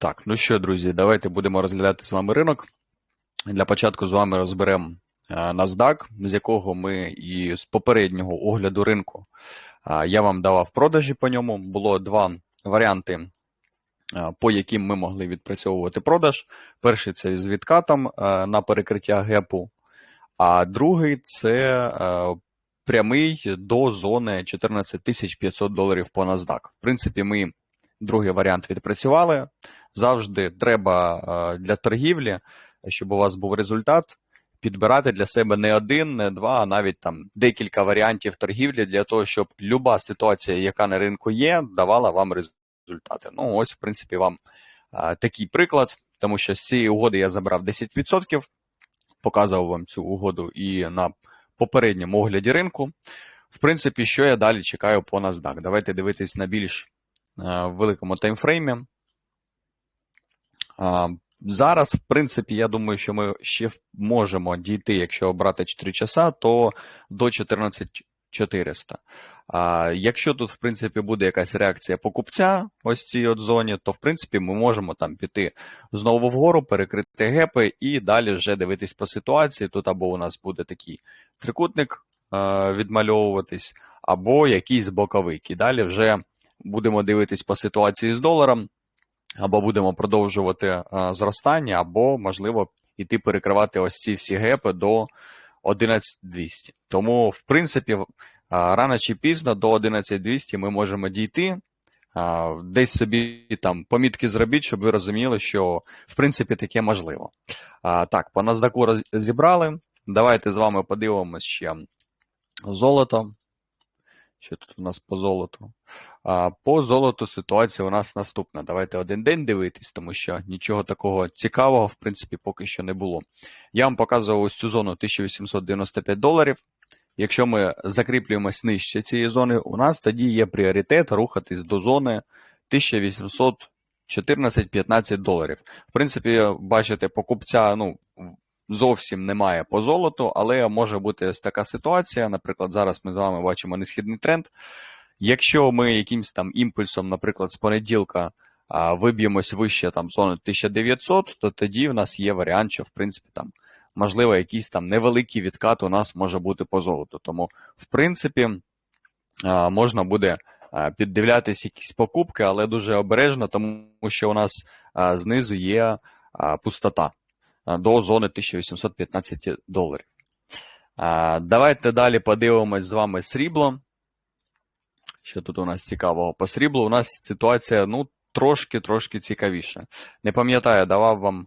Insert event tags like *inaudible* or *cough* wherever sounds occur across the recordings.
Так, ну що, друзі, давайте будемо розглядати з вами ринок. Для початку з вами розберемо е, NASDAQ, з якого ми і з попереднього огляду ринку е, я вам давав продажі по ньому. Було два варіанти, е, по яким ми могли відпрацьовувати продаж. Перший це з відкатом на перекриття гепу, а другий це прямий до зони 14 500 доларів по NASDAQ. В принципі, ми другий варіант відпрацювали. Завжди треба е, для торгівлі, щоб у вас був результат, підбирати для себе не один, не два, а навіть там декілька варіантів торгівлі для того, щоб люба ситуація, яка на ринку є, давала вам результати. Ну, ось, в принципі, вам е, такий приклад, тому що з цієї угоди я забрав 10%, показував вам цю угоду і на попередньому огляді ринку. В принципі, що я далі чекаю по NASDAQ? Давайте дивитись на більш е, великому таймфреймі. Зараз, в принципі, я думаю, що ми ще можемо дійти, якщо обрати 4 часа, то до 14400. А якщо тут, в принципі, буде якась реакція покупця, ось цій от зоні, то в принципі ми можемо там піти знову вгору, перекрити гепи і далі вже дивитись по ситуації. Тут або у нас буде такий трикутник відмальовуватись, або якийсь боковик. І далі вже будемо дивитись по ситуації з доларом або будемо продовжувати зростання, або, можливо, іти перекривати ось ці всі гепи до 11200. Тому, в принципі, рано чи пізно до 11200 ми можемо дійти. Десь собі там помітки зробіть, щоб ви розуміли, що в принципі таке можливо. Так, по NASDAQ розібрали. Давайте з вами подивимося ще золото. Що тут у нас по золоту? По золоту ситуація у нас наступна. Давайте один день дивитись, тому що нічого такого цікавого, в принципі, поки що не було. Я вам показував ось цю зону 1895 доларів. Якщо ми закріплюємось нижче цієї зони, у нас тоді є пріоритет рухатись до зони 1814-15 доларів. В принципі, бачите, покупця ну, зовсім немає по золоту, але може бути ось така ситуація. Наприклад, зараз ми з вами бачимо несхідний тренд. Якщо ми якимось там імпульсом, наприклад, з понеділка виб'ємось вище там зони 1900, то тоді в нас є варіант, що в принципі там можливо якийсь там невеликий відкат у нас може бути по золоту. Тому, в принципі, можна буде а, піддивлятись якісь покупки, але дуже обережно, тому що у нас знизу є пустота до зони 1815 доларів. Давайте далі подивимось з вами срібло. Що тут у нас цікавого? По сріблу у нас ситуація ну, трошки-трошки цікавіша. Не пам'ятаю, давав вам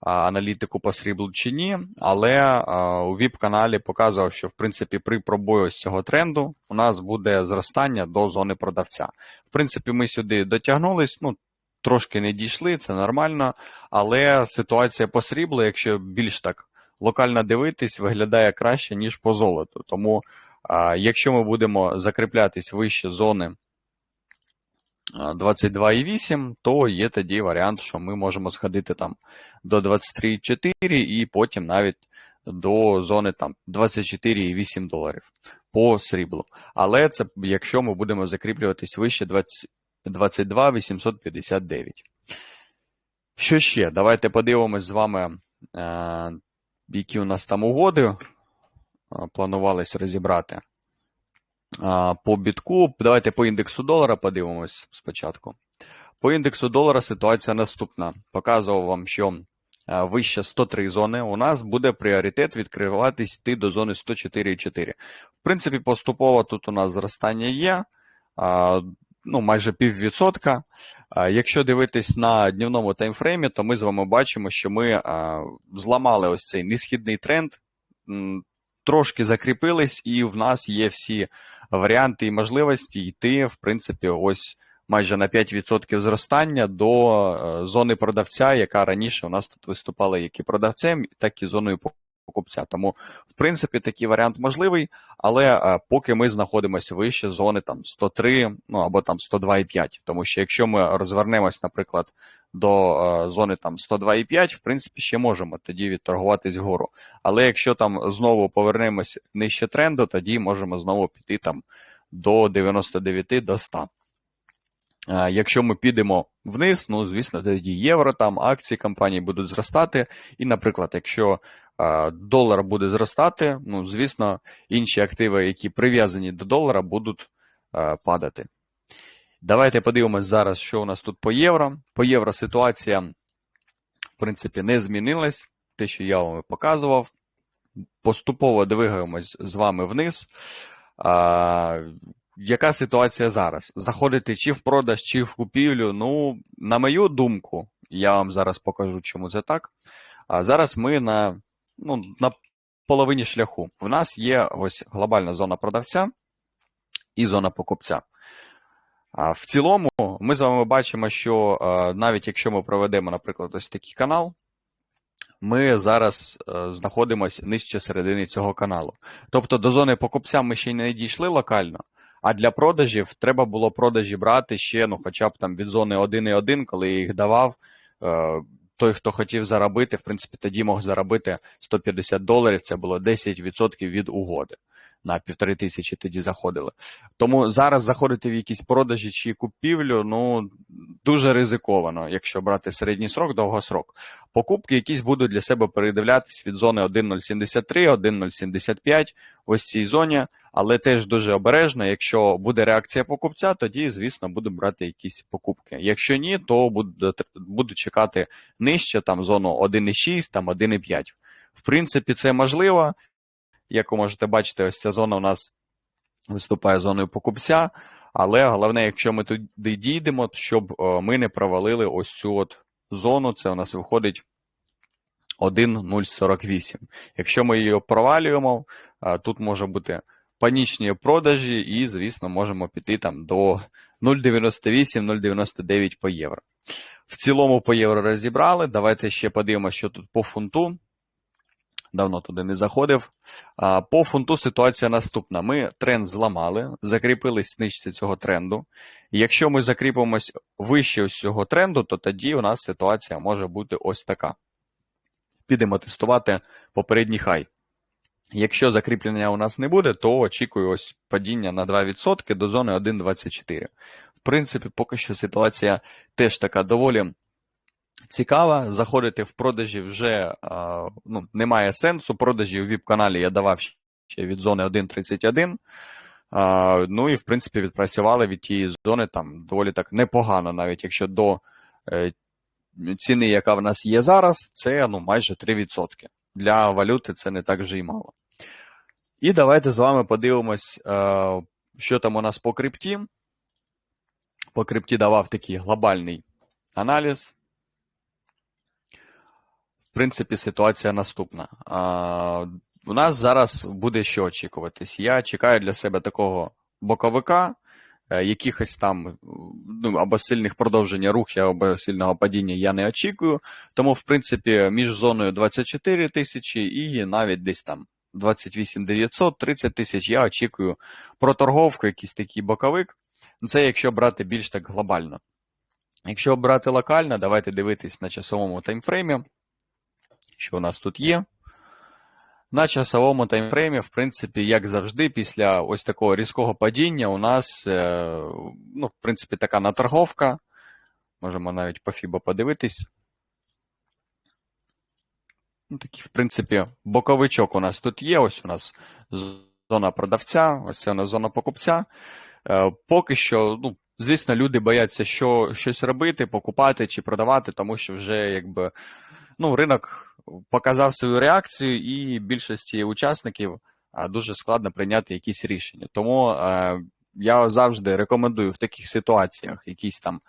аналітику по сріблу чи ні, але у ВІП-каналі показував, що в принципі при пробою з цього тренду у нас буде зростання до зони продавця. В принципі, ми сюди дотягнулись. ну, трошки не дійшли, це нормально. Але ситуація по сріблу, якщо більш так локально дивитись, виглядає краще, ніж по золоту. Тому, якщо ми будемо закріплятись вище зони 22,8, то є тоді варіант, що ми можемо сходити там до 23,4 і потім навіть до зони там 24,8 доларів по сріблу. Але це якщо ми будемо закріплюватись вище 20. 22 859. Що ще? Давайте подивимось з вами, е, які у нас там угоди планувалось розібрати. По бітку. Давайте по індексу долара подивимось спочатку. По індексу долара ситуація наступна. Показував вам, що вище 103 зони. У нас буде пріоритет відкриватись йти до зони 104,4. В принципі, поступово тут у нас зростання є ну, майже піввідсотка. Якщо дивитись на днівному таймфреймі, то ми з вами бачимо, що ми зламали ось цей несхідний тренд, трошки закріпились, і в нас є всі варіанти і можливості йти, в принципі, ось майже на 5% зростання до е, зони продавця, яка раніше у нас тут виступала як і продавцем, так і зоною покупця. Тому, в принципі, такий варіант можливий, але е, поки ми знаходимося вище зони там 103, ну або там 102,5. Тому що якщо ми розвернемось, наприклад, до е, зони там 102,5, в принципі, ще можемо тоді відторгуватись вгору. Але якщо там знову повернемось нижче тренду, тоді можемо знову піти там до 99 до 100. Якщо ми підемо вниз, ну звісно, тоді євро там акції компанії будуть зростати. І, наприклад, якщо а, долар буде зростати, ну звісно, інші активи, які прив'язані до долара, будуть падати. Давайте подивимось зараз, що у нас тут по євро. По євро ситуація, в принципі, не змінилась. Те, що я вам показував. Поступово двигаємось з вами вниз. А, яка ситуація зараз? Заходити чи в продаж, чи в купівлю? Ну, на мою думку, я вам зараз покажу, чому це так. А зараз ми на, ну, на половині шляху. У нас є ось глобальна зона продавця і зона покупця. В цілому, ми з вами бачимо, що е, навіть якщо ми проведемо, наприклад, ось такий канал, ми зараз е, знаходимося нижче середини цього каналу. Тобто до зони покупця ми ще не дійшли локально, а для продажів треба було продажі брати ще, ну, хоча б там від зони 1,1, коли їх давав. Е, той, хто хотів заробити, в принципі, тоді мог заробити 150 доларів, це було 10% від угоди. На півтори тисячі тоді заходили. Тому зараз заходити в якісь продажі чи купівлю, ну дуже ризиковано, якщо брати середній срок, довгосрок. Покупки якісь будуть для себе передивлятись від зони 1.073, 1.075 в ось цій зоні, але теж дуже обережно. Якщо буде реакція покупця, тоді, звісно, буду брати якісь покупки. Якщо ні, то буду, буду чекати нижче, там зону 1.6, там 1.5. В принципі, це можливо. Як ви можете бачити, ось ця зона у нас виступає зоною покупця. Але головне, якщо ми туди дійдемо, щоб ми не провалили ось цю от зону, це у нас виходить 1,048. Якщо ми її провалюємо, тут може бути панічні продажі, і, звісно, можемо піти там до 0,98-0,99 по євро. В цілому по євро розібрали. Давайте ще подивимося, що тут по фунту. Давно туди не заходив. По фунту ситуація наступна. Ми тренд зламали, закріпились нижче цього тренду. Якщо ми закріпимось вище ось цього тренду, то тоді у нас ситуація може бути ось така. Підемо тестувати попередній хай. Якщо закріплення у нас не буде, то очікую ось падіння на 2% до зони 1,24. В принципі, поки що ситуація теж така доволі цікава. Заходити в продажі вже ну, немає сенсу. Продажі у ВІП-каналі я давав ще від зони 1,31. Ну і в принципі відпрацювали від тієї зони там доволі так непогано, навіть якщо до е, ціни, яка в нас є зараз, це ну, майже 3%. Для валюти це не так вже й мало. І давайте з вами подивимось, е, що там у нас по крипті. По крипті давав такий глобальний аналіз. Принципі, ситуація наступна. У нас зараз буде що очікуватись. Я чекаю для себе такого боковика, е, якихось там ну, або сильних продовження рухів, або сильного падіння я не очікую. Тому, в принципі, між зоною 24 тисячі і навіть десь там 28 900, 30 тисяч я очікую проторговку, якийсь такий боковик. Це якщо брати більш так глобально. Якщо брати локально, давайте дивитись на часовому таймфреймі що у нас тут є. На часовому таймфреймі, в принципі, як завжди, після ось такого різкого падіння, у нас, е, ну, в принципі, така наторговка. Можемо навіть по FIBA подивитись. Ну, Такий, в принципі, боковичок у нас тут є. Ось у нас зона продавця, ось це у нас зона покупця. Е, поки що, ну, звісно, люди бояться що, щось робити, покупати чи продавати, тому що вже якби ну, ринок показав свою реакцію, і більшості учасників дуже складно прийняти якісь рішення. Тому е, я завжди рекомендую в таких ситуаціях якісь там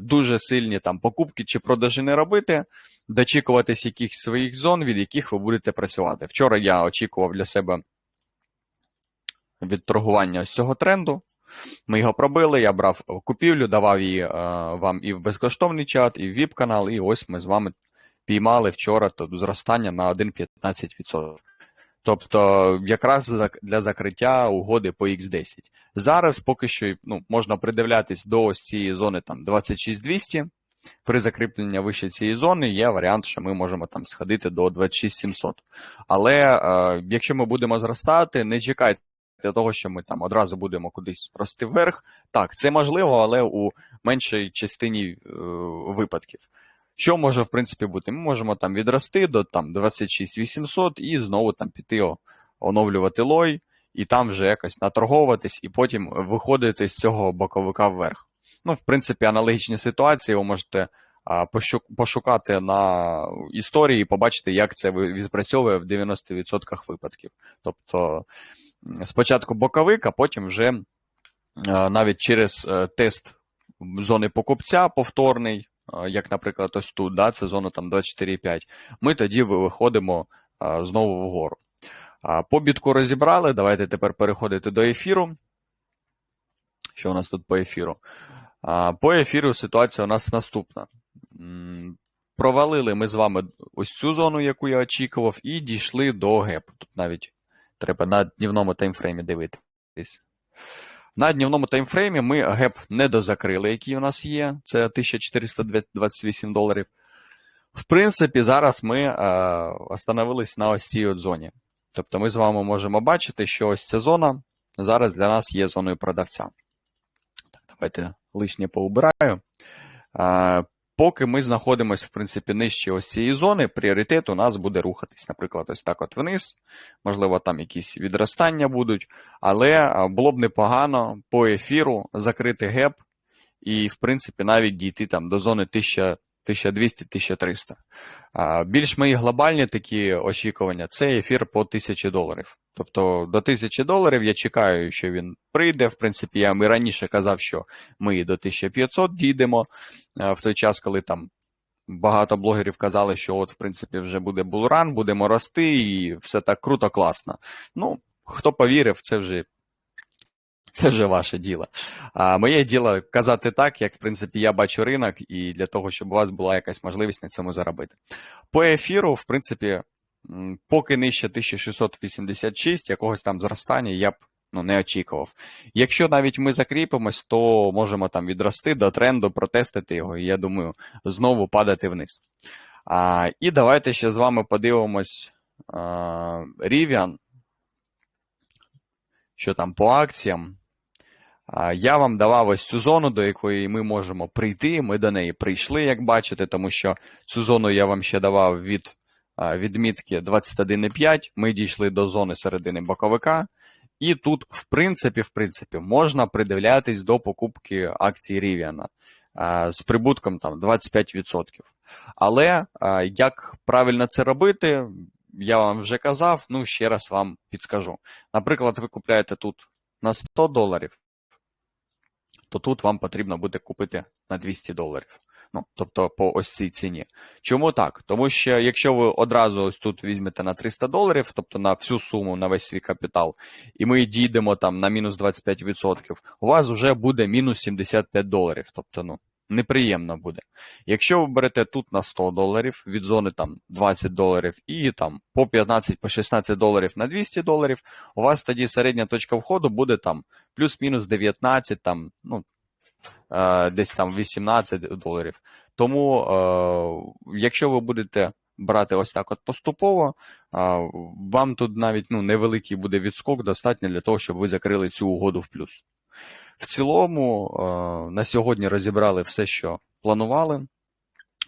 дуже сильні там покупки чи продажі не робити, дочікуватись якихось своїх зон, від яких ви будете працювати. Вчора я очікував для себе від торгування з цього тренду. Ми його пробили, я брав купівлю, давав її е, вам і в безкоштовний чат, і в ВІП-канал, і ось ми з вами піймали вчора то зростання на 1,15%. Тобто, якраз для закриття угоди по X10. Зараз поки що ну, можна придивлятись до ось цієї зони там 26200. При закріпленні вище цієї зони є варіант, що ми можемо там сходити до 26700. Але е, якщо ми будемо зростати, не чекайте того, що ми там одразу будемо кудись рости вверх. Так, це можливо, але у меншій частині е, випадків. Що може, в принципі, бути? Ми можемо там відрости до там 26 800 і знову там піти оновлювати лой, і там вже якось наторговуватись, і потім виходити з цього боковика вверх. Ну, в принципі, аналогічні ситуації ви можете а, пошукати на історії і побачити, як це відпрацьовує в 90% випадків. Тобто спочатку боковик, а потім вже е, навіть через е, тест зони покупця повторний, як, наприклад, ось тут, да, це зона там 24,5, ми тоді виходимо знову вгору. По бітку розібрали. Давайте тепер переходити до ефіру. Що у нас тут по ефіру? По ефіру ситуація у нас наступна. Провалили ми з вами ось цю зону, яку я очікував, і дійшли до гепу. Тут навіть треба на днівному таймфреймі дивитись. На днівному таймфреймі ми геп не дозакрили, який у нас є. Це 1428 доларів. В принципі, зараз ми е, остановились на ось цій от зоні. Тобто ми з вами можемо бачити, що ось ця зона зараз для нас є зоною продавця. Так, давайте лишнє поубираю. Е, поки ми знаходимося, в принципі, нижче ось цієї зони, пріоритет у нас буде рухатись, наприклад, ось так от вниз. Можливо, там якісь відростання будуть, але е, було б непогано по ефіру закрити геп і, в принципі, навіть дійти там до зони 1000 1200-1300. А, Більш мої глобальні такі очікування це ефір по 1000 доларів. Тобто до 1000 доларів я чекаю, що він прийде. В принципі, я і раніше казав, що ми до 1500 дійдемо в той час, коли там багато блогерів казали, що от, в принципі, вже буде булран, будемо рости, і все так круто, класно. Ну, хто повірив, це вже. *laughs* Це вже ваше діло. А моє діло казати так, як в принципі я бачу ринок, і для того, щоб у вас була якась можливість на цьому заробити. По ефіру, в принципі, поки нижче 1686, якогось там зростання я б ну, не очікував. Якщо навіть ми закріпимось, то можемо там відрости до тренду, протестити його, і я думаю, знову падати вниз. А, і давайте ще з вами подивимось а, Rivian, що там по акціям. Я вам давав ось цю зону, до якої ми можемо прийти. Ми до неї прийшли, як бачите, тому що цю зону я вам ще давав від відмітки 21,5. Ми дійшли до зони середини боковика. І тут, в принципі, в принципі, можна придивлятись до покупки акцій Rivian з прибутком там 25%. Але як правильно це робити, я вам вже казав, ну ще раз вам підскажу. Наприклад, ви купляєте тут на 100 доларів, то тут вам потрібно буде купити на 200 доларів. Ну, тобто по ось цій ціні. Чому так? Тому що якщо ви одразу ось тут візьмете на 300 доларів, тобто на всю суму, на весь свій капітал, і ми дійдемо там на мінус 25%, у вас вже буде мінус 75 доларів. Тобто, ну, неприємно буде. Якщо ви берете тут на 100 доларів від зони там 20 доларів і там по 15, по 16 доларів на 200 доларів, у вас тоді середня точка входу буде там плюс-мінус 19, там, ну, е, десь там 18 доларів. Тому, е, якщо ви будете брати ось так от поступово, е, вам тут навіть ну, невеликий буде відскок, достатньо для того, щоб ви закрили цю угоду в плюс. В цілому, е, на сьогодні розібрали все, що планували.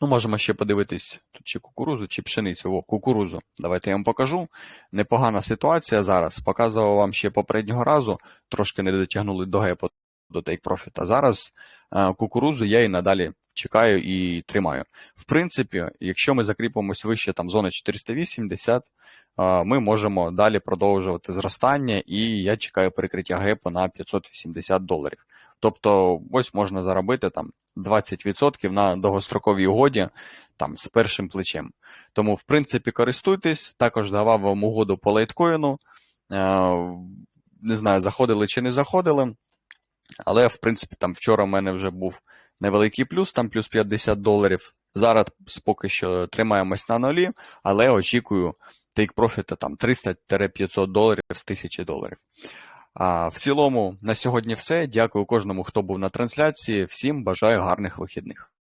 Ну, можемо ще подивитись тут чи кукурузу, чи пшеницю. О, кукурузу. Давайте я вам покажу. Непогана ситуація зараз. Показував вам ще попереднього разу, трошки не дотягнули до гепу до Take Profit. А зараз е, кукурузу я і надалі чекаю і тримаю. В принципі, якщо ми закріпимось вище там зони 480, е, ми можемо далі продовжувати зростання, і я чекаю перекриття гепу на 580 доларів. Тобто, ось можна заробити там 20% на довгостроковій угоді там з першим плечем. Тому, в принципі, користуйтесь. Також давав вам угоду по лайткоїну. Е, Не знаю, заходили чи не заходили. Але, в принципі, там вчора в мене вже був невеликий плюс, там плюс 50 доларів. Зараз поки що тримаємось на нулі, але очікую take profit там 300-500 доларів з 1000 доларів. А в цілому на сьогодні все. Дякую кожному, хто був на трансляції. Всім бажаю гарних вихідних.